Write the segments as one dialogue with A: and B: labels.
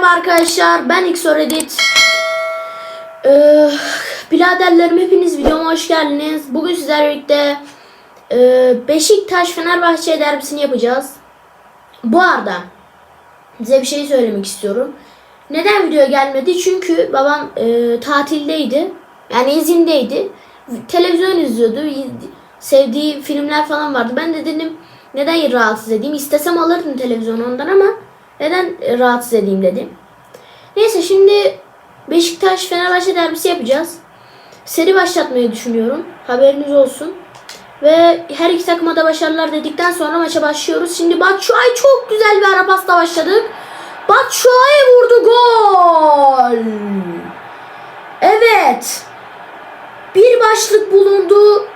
A: merhaba arkadaşlar. Ben XOR Edit. Ee, biraderlerim hepiniz videoma hoş geldiniz. Bugün sizlerle birlikte e, Beşiktaş Fenerbahçe derbisini yapacağız. Bu arada size bir şey söylemek istiyorum. Neden video gelmedi? Çünkü babam e, tatildeydi. Yani izindeydi. Televizyon izliyordu. Sevdiği filmler falan vardı. Ben de dedim neden rahatsız edeyim? İstesem alırdım televizyonu ondan ama neden rahatsız edeyim dedim. Neyse şimdi Beşiktaş Fenerbahçe derbisi yapacağız. Seri başlatmayı düşünüyorum. Haberiniz olsun. Ve her iki takıma da başarılar dedikten sonra maça başlıyoruz. Şimdi Batshuayi çok güzel bir ara pasla başladık. Batshuayi vurdu gol. Evet. Bir başlık bulundu.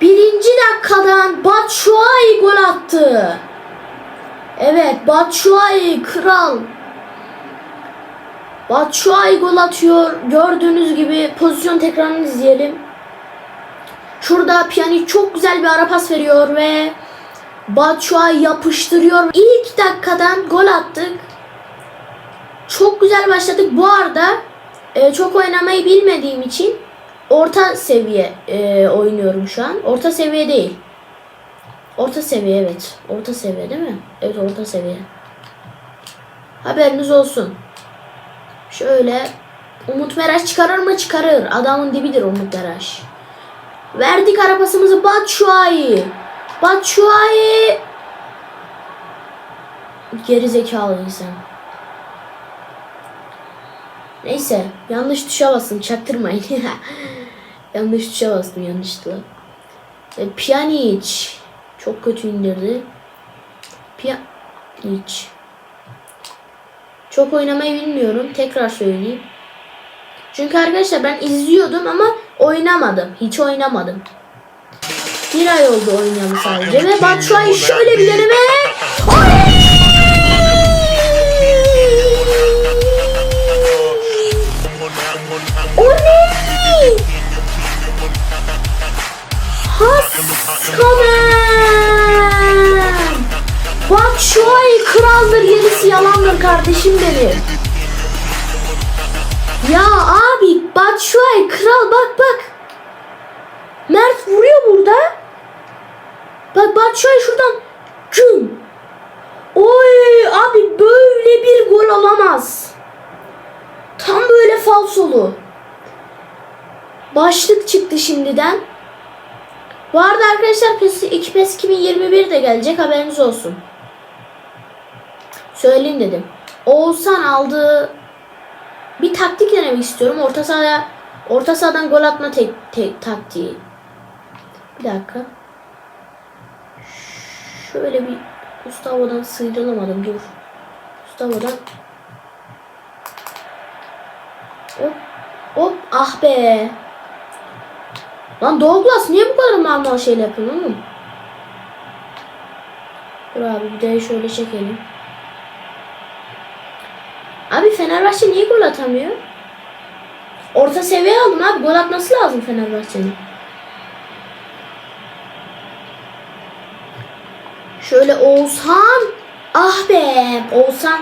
A: Birinci dakikadan Batshuayi gol attı. Evet Batshuayi kral. Batshuayi gol atıyor. Gördüğünüz gibi pozisyon tekrarını izleyelim. Şurada Pjanic çok güzel bir ara pas veriyor ve Batshuayi yapıştırıyor. İlk dakikadan gol attık. Çok güzel başladık. Bu arada e, çok oynamayı bilmediğim için orta seviye e, oynuyorum şu an. Orta seviye değil. Orta seviye evet. Orta seviye değil mi? Evet orta seviye. Haberiniz olsun. Şöyle Umut Meraş çıkarır mı? Çıkarır. Adamın dibidir Umut Meraş. Verdik arabasımızı Batshuayi. Batshuayi geri zekalı insan. Neyse yanlış tuşa bastım çaktırmayın. yanlış tuşa bastım yanlışlıkla. E, Pjanic çok kötü indirdi. Pjanic çok oynamayı bilmiyorum. Tekrar söyleyeyim. Çünkü arkadaşlar ben izliyordum ama oynamadım. Hiç oynamadım. Bir ay oldu oynayalı sadece. Ve Batshuayi şöyle bir deneme. Haskamen. Batshuayi kraldır gerisi yalandır kardeşim benim. Ya abi Batshuayi kral bak bak. Mert vuruyor burada. Bak Batshuayi şuradan güm. Oy abi böyle bir gol olamaz. Tam böyle falsolu. Başlık çıktı şimdiden. Bu arada arkadaşlar PES, 2 PES 2021 de gelecek haberiniz olsun. Söyleyeyim dedim. Oğuzhan aldığı bir taktik denemek istiyorum. Orta sahaya orta sahadan gol atma tek, tek taktiği. Bir dakika. Şöyle bir Gustavo'dan sıyrılamadım. Dur. Gustavo'dan Hop. Hop. Ah be. Lan Douglas niye bu kadar mal şeyler yapıyorsun oğlum? Dur abi bir de şöyle çekelim. Abi Fenerbahçe niye gol atamıyor? Orta seviye aldım abi. Gol atması lazım Fenerbahçe'nin. Şöyle Oğuzhan. Ah be. Oğuzhan.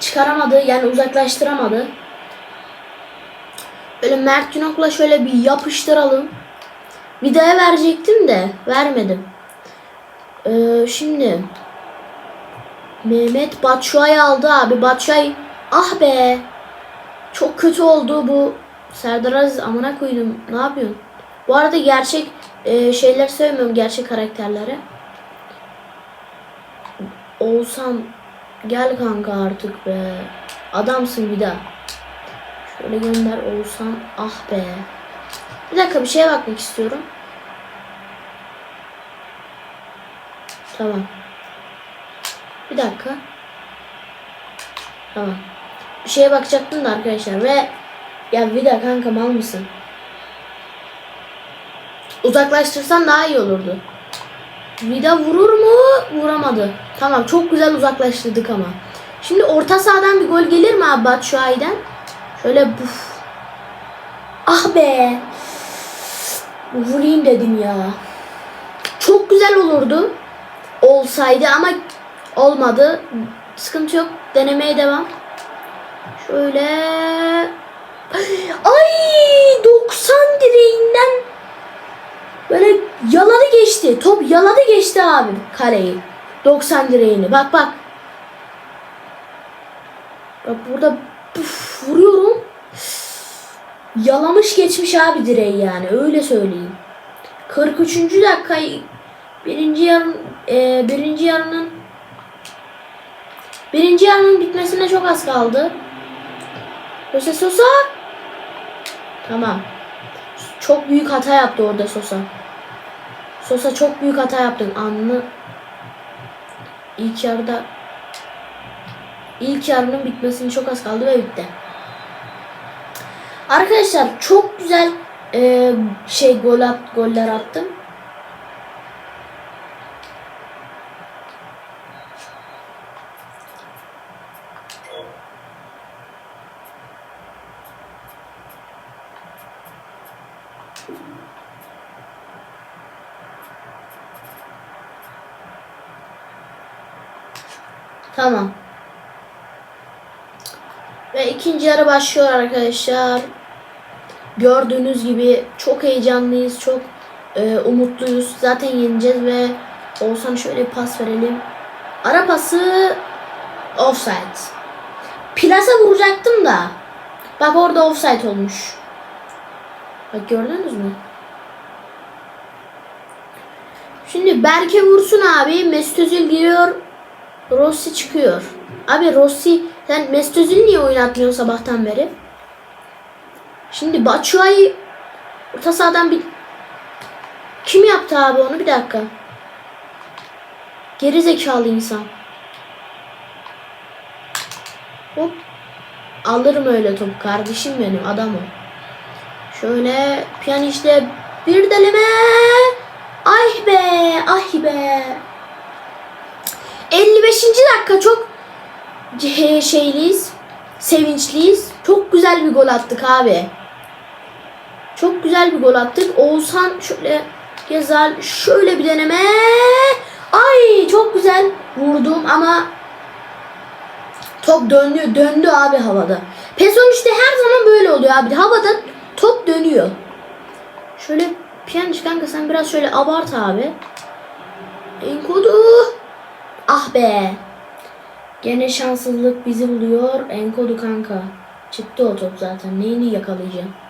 A: Çıkaramadı. Yani uzaklaştıramadı. Böyle Mert Günok'la şöyle bir yapıştıralım. Vida'ya verecektim de vermedim. Ee, şimdi Mehmet Batshuayi aldı abi. Batshuayi ah be. Çok kötü oldu bu. Serdar Aziz amına koydum. Ne yapıyorsun? Bu arada gerçek e, şeyler söylemiyorum. Gerçek karakterlere. Oğuzhan gel kanka artık be. Adamsın bir daha. Şöyle gönder Oğuzhan. Ah be. Bir dakika bir şeye bakmak istiyorum. Tamam. Bir dakika. Tamam. Bir şeye bakacaktım da arkadaşlar ve ya Vida kanka mal mısın? Uzaklaştırsan daha iyi olurdu. Vida vurur mu? Vuramadı. Tamam çok güzel uzaklaştırdık ama. Şimdi orta sahadan bir gol gelir mi abi Batshuayi'den? Şöyle buf. Ah be. Vurayım dedim ya. Çok güzel olurdu. Olsaydı ama Olmadı. Sıkıntı yok. Denemeye devam. Şöyle. Ay 90 direğinden böyle yaladı geçti. Top yaladı geçti abi kaleyi. 90 direğini. Bak bak. Bak burada puf, vuruyorum. Yalamış geçmiş abi direği yani öyle söyleyeyim. 43. dakika birinci yarın e, birinci yarının birinci yarının bitmesine çok az kaldı. Jose Sosa Tamam. Çok büyük hata yaptı orada Sosa. Sosa çok büyük hata yaptın. Anlı ilk yarıda ilk yarının bitmesine çok az kaldı ve bitti. Arkadaşlar çok güzel e, şey gol at, goller attım. Tamam. Ve ikinci yarı başlıyor arkadaşlar. Gördüğünüz gibi çok heyecanlıyız, çok e, umutluyuz. Zaten yeneceğiz ve olsan şöyle pas verelim. Ara pası offside. Plasa vuracaktım da. Bak orada offside olmuş. Bak gördünüz mü? Şimdi Berke vursun abi. Mesut Özil giriyor. Rossi çıkıyor. Abi Rossi sen Mesut Özil niye oynatmıyorsun sabahtan beri? Şimdi Batshuayi orta sahadan bir kim yaptı abi onu bir dakika. Geri zekalı insan. Hop. Alırım öyle top kardeşim benim adam o. Şöyle piyanişte bir deleme. Ay be, ay be. 55. dakika çok şeyliyiz. Sevinçliyiz. Çok güzel bir gol attık abi. Çok güzel bir gol attık. Oğuzhan şöyle Gezal şöyle bir deneme. Ay çok güzel vurdum ama top döndü döndü abi havada. PES 13'te her zaman böyle oluyor abi. Havada top dönüyor. Şöyle Piyaniş kanka sen biraz şöyle abart abi. Enkodu. Ah be. Gene şanssızlık bizi buluyor. Enkodu kanka. Çıktı o top zaten. Neyini yakalayacağım?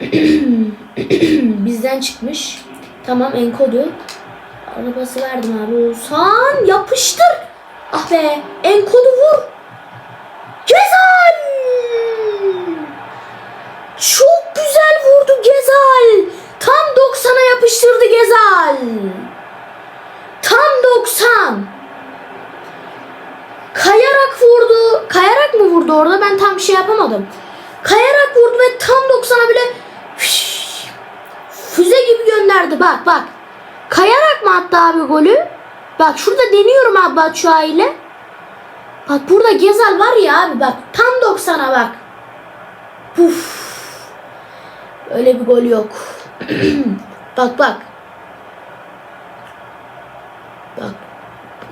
A: Bizden çıkmış. Tamam Enkodu. Arabası verdim abi. Oğuzhan yapıştır. Ah be. Enkodu vur. Gezal. Çok güzel vurdu Gezal. Tam 90'a yapıştırdı Gezal. Tam 90. Kayarak vurdu. Kayarak mı vurdu orada? Ben tam bir şey yapamadım. Kayarak vurdu ve tam 90'a bile fiş, füze gibi gönderdi. Bak bak. Kayarak mı attı abi golü? Bak şurada deniyorum abi Batshuayi ile. Bak burada Gezal var ya abi bak. Tam 90'a bak. Puf. Öyle bir gol yok. bak bak. Bak.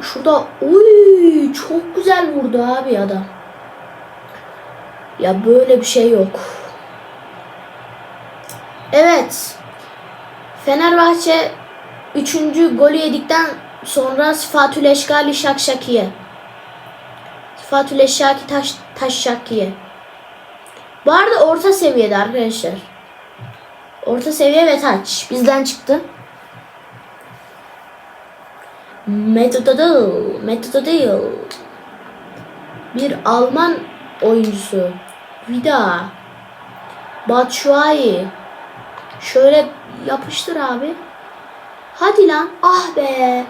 A: Şurada oy çok güzel vurdu abi adam. Ya böyle bir şey yok. Evet. Fenerbahçe 3. golü yedikten sonra Sıfatül Eşgali Şakşakiye. Sıfatül Eşşaki Taş, Taşşakiye. Bu arada orta seviyede arkadaşlar. Orta seviye ve taç. Bizden çıktı. Metodadıl. Metodadıl. Bir Alman oyuncusu. Vida. Batshuayi. Şöyle yapıştır abi. Hadi lan. Ah be.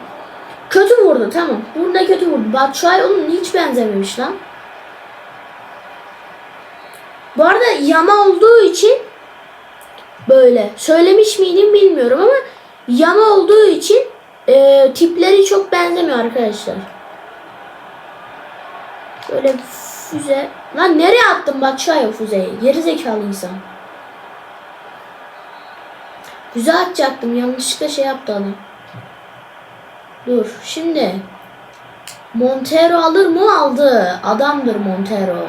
A: Kötü vurdu tamam. Burada kötü vurdu. Batshuayi onun hiç benzememiş lan. Bu arada yama olduğu için böyle. Söylemiş miydim bilmiyorum ama yama olduğu için e, tipleri çok benzemiyor arkadaşlar. Böyle füze. Lan nereye attın Batshuayi füzeyi? Geri zekalı insan. Füze atacaktım. Yanlışlıkla şey yaptı adam. Dur şimdi. Montero alır mı? Aldı. Adamdır Montero.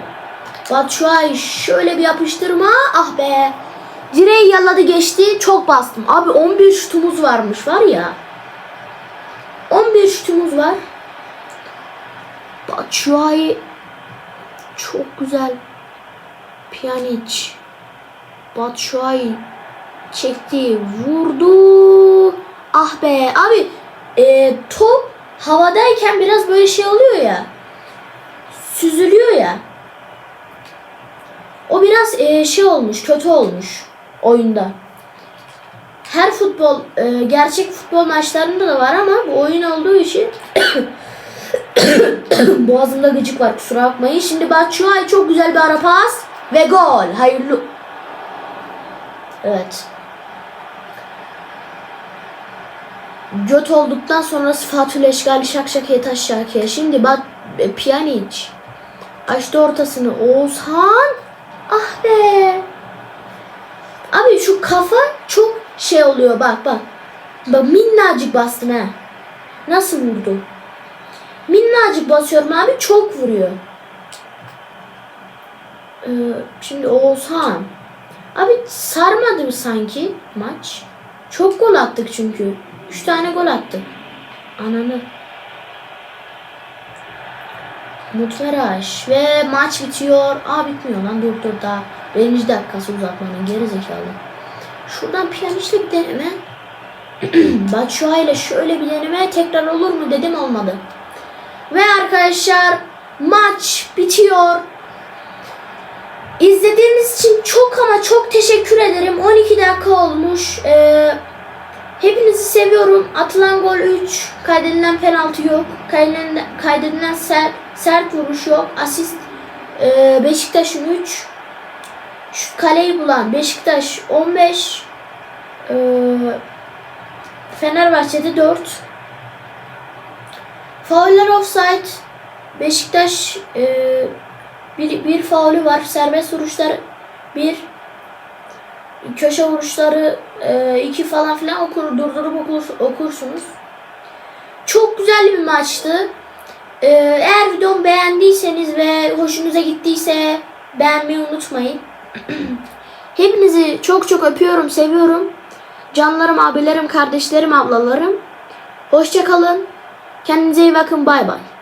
A: Batshuayi şöyle bir yapıştırma. Ah be. Direği yaladı geçti. Çok bastım. Abi 11 şutumuz varmış var ya. 11 şutumuz var. Batshuayi çok güzel. Pjanic. Batshuayi çekti. Vurdu. Ah be. Abi e, top havadayken biraz böyle şey oluyor ya. Süzülüyor ya. O biraz e, şey olmuş, kötü olmuş oyunda. Her futbol, e, gerçek futbol maçlarında da var ama bu oyun olduğu için boğazımda gıcık var kusura bakmayın. Şimdi Batshuayi çok güzel bir ara pas ve gol. Hayırlı. Evet. Göt olduktan sonra Fatih Eşgali şak şakaya taş şakaya. Şimdi bak e, Pjanic. Açtı ortasını Oğuzhan. Ah be. Abi şu kafa çok şey oluyor bak bak. Bak minnacık bastım ha. Nasıl vurdu? Minnacık basıyorum abi çok vuruyor. Ee, şimdi Oğuzhan. Abi sarmadı mı sanki maç? Çok gol attık çünkü. 3 tane gol attık. Ananı. Mutleraş ve maç bitiyor. Aa bitmiyor lan dur dur daha. Birinci dakikası uzatmanın geri zekalı. Şuradan piyanişle bir deneme. Batshuayi ile şöyle bir deneme tekrar olur mu dedim olmadı. Ve arkadaşlar maç bitiyor. İzlediğiniz için çok ama çok teşekkür ederim. 12 dakika olmuş. Ee, hepinizi seviyorum. Atılan gol 3. Kaydedilen penaltı yok. Kaydedilen, kaydedilen sert, sert vuruş yok. Asist ee, Beşiktaş'ın 3. Şu kaleyi bulan Beşiktaş 15. Ee, Fenerbahçe'de 4. Fauller offside. Beşiktaş e, bir, bir faulü var. Serbest vuruşlar bir. Köşe vuruşları e, iki falan filan okur, durdurup okur, okursunuz. Çok güzel bir maçtı. E, eğer videomu beğendiyseniz ve hoşunuza gittiyse beğenmeyi unutmayın. Hepinizi çok çok öpüyorum, seviyorum. Canlarım, abilerim, kardeşlerim, ablalarım. Hoşça kalın. Kendinize iyi bakın. Bay bay.